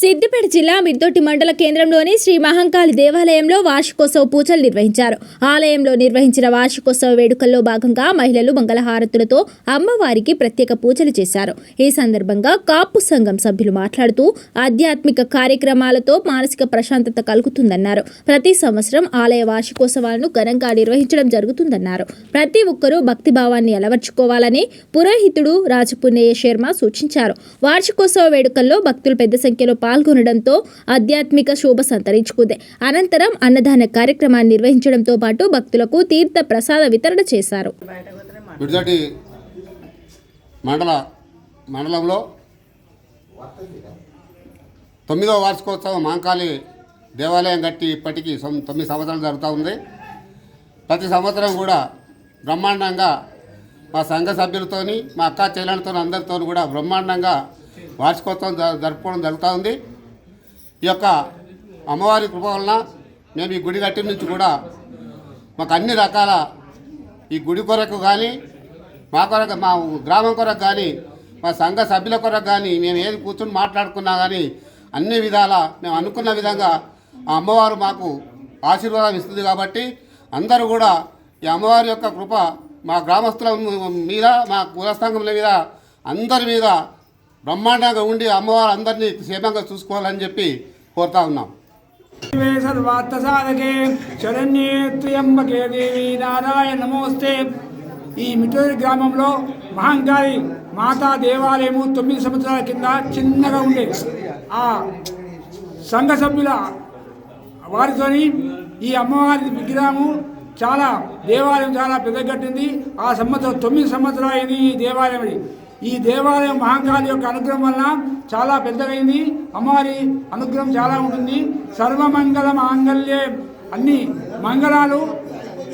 సిద్దిపేట జిల్లా మిద్దొట్టి మండల కేంద్రంలోని శ్రీ మహంకాళి దేవాలయంలో వార్షికోత్సవ పూజలు నిర్వహించారు. ఆలయంలో నిర్వహించిన వార్షికోత్సవ వేడుకల్లో భాగంగా మహిళలు మంగళహారతులతో అమ్మవారికి ప్రత్యేక పూజలు చేశారు. ఈ సందర్భంగా కాపు సంఘం సభ్యులు మాట్లాడుతూ ఆధ్యాత్మిక కార్యక్రమాలతో మానసిక ప్రశాంతత కలుగుతుందన్నారు. ప్రతి సంవత్సరం ఆలయ వార్షికోత్సవాలను ఘనంగా నిర్వహించడం జరుగుతుందన్నారు. ప్రతి ఒక్కరూ భక్తి భావాన్ని అలవర్చుకోవాలని పురోహితుడు రాజపున్నయ్య శర్మ సూచించారు. వార్షికోత్సవ వేడుకల్లో భక్తులు పెద్ద సంఖ్యలో పాల్గొనడంతో ఆధ్యాత్మిక శోభ సంతరించుకుంది. అనంతరం అన్నదాన కార్యక్రమాన్ని నిర్వహించడంతో పాటు భక్తులకు తీర్థ ప్రసాద వితరణ చేశారు. మండల మండలంలో తొమ్మిదవ వార్షికోత్సవం మాంకాళి దేవాలయం కట్టి ఇప్పటికీ సం- తొమ్మిది సంవత్సరాలు జరుగుతూ ఉంది. ప్రతి సంవత్సరం కూడా బ్రహ్మాండంగా మా సంఘ సభ్యులతోని మా అక్క చెల్లెలతో అందరితో కూడా బ్రహ్మాండంగా వార్షికోత్సవం జ- జరుపుకోవడం జరుగుతూ ఉంది. ఈ యొక్క అమ్మవారి కృప వలన మేము ఈ గుడి కట్టి నుంచి కూడా మాకు అన్ని రకాల ఈ గుడి కొరకు కానీ మా కొరకు మా గ్రామం కొరకు కానీ మా సంఘ సభ్యుల కొరకు కానీ మేము ఏది కూర్చొని మాట్లాడుకున్నా కానీ అన్ని విధాల మేము అనుకున్న విధంగా ఆ అమ్మవారు మాకు ఆశీర్వాదం ఇస్తుంది కాబట్టి అందరూ కూడా ఈ అమ్మవారి యొక్క కృప మా గ్రామస్తుల మీద మా కులసంఘముల మీద అందరి మీద బ్రహ్మాండంగా ఉండి అమ్మవారు అందరినీ క్షేమంగా చూసుకోవాలని చెప్పి కోరుతా ఉన్నాం. నారాయణ నమోస్తే. ఈ మిఠూరి గ్రామంలో మహంకాళి మాతా దేవాలయము తొమ్మిది సంవత్సరాల కింద చిన్నగా ఉండేది ఆ సంఘ సభ్యుల వారితోని ఈ అమ్మవారి విగ్రహము చాలా దేవాలయం చాలా పెద్దగట్టింది. ఆ సంవత్సరం తొమ్మిది సంవత్సరాలు అయింది ఈ దేవాలయం ఈ దేవాలయం మహంకాళి యొక్క అనుగ్రహం వల్ల చాలా పెద్దవైంది అమ్మవారి అనుగ్రహం చాలా ఉంటుంది. సర్వమంగళ మాంగళ్యే అన్ని మంగళాలు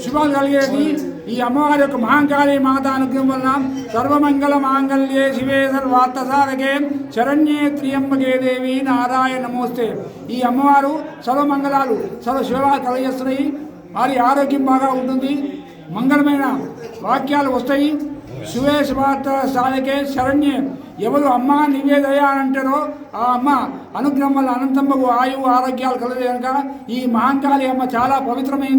శుభాలు కలిగేది ఈ అమ్మవారి యొక్క మహాంకాళి మాత అనుగ్రహం వల్ల సర్వమంగళ మాంగళ్యే శివే సర్వార్థసాధకే శరణ్యే త్రియంబకే దేవి నారాయణ నమోస్తే. ఈ అమ్మవారు సర్వమంగళాలు సర్వ శివాలు కలిగేస్తున్నాయి వారి ఆరోగ్యం బాగా ఉంటుంది. మంగళమైన వాక్యాలు వస్తాయి. శివే భారత సాధకే శరణ్యే. ఎవరు అమ్మ నివేదయ అని అంటారో ఆ అమ్మ అనుగ్రహం వల్ల అనంతమ్మకు ఆయువు ఆరోగ్యాలు కలదు కనుక ఈ మహాంకాళి అమ్మ చాలా పవిత్రమైంది.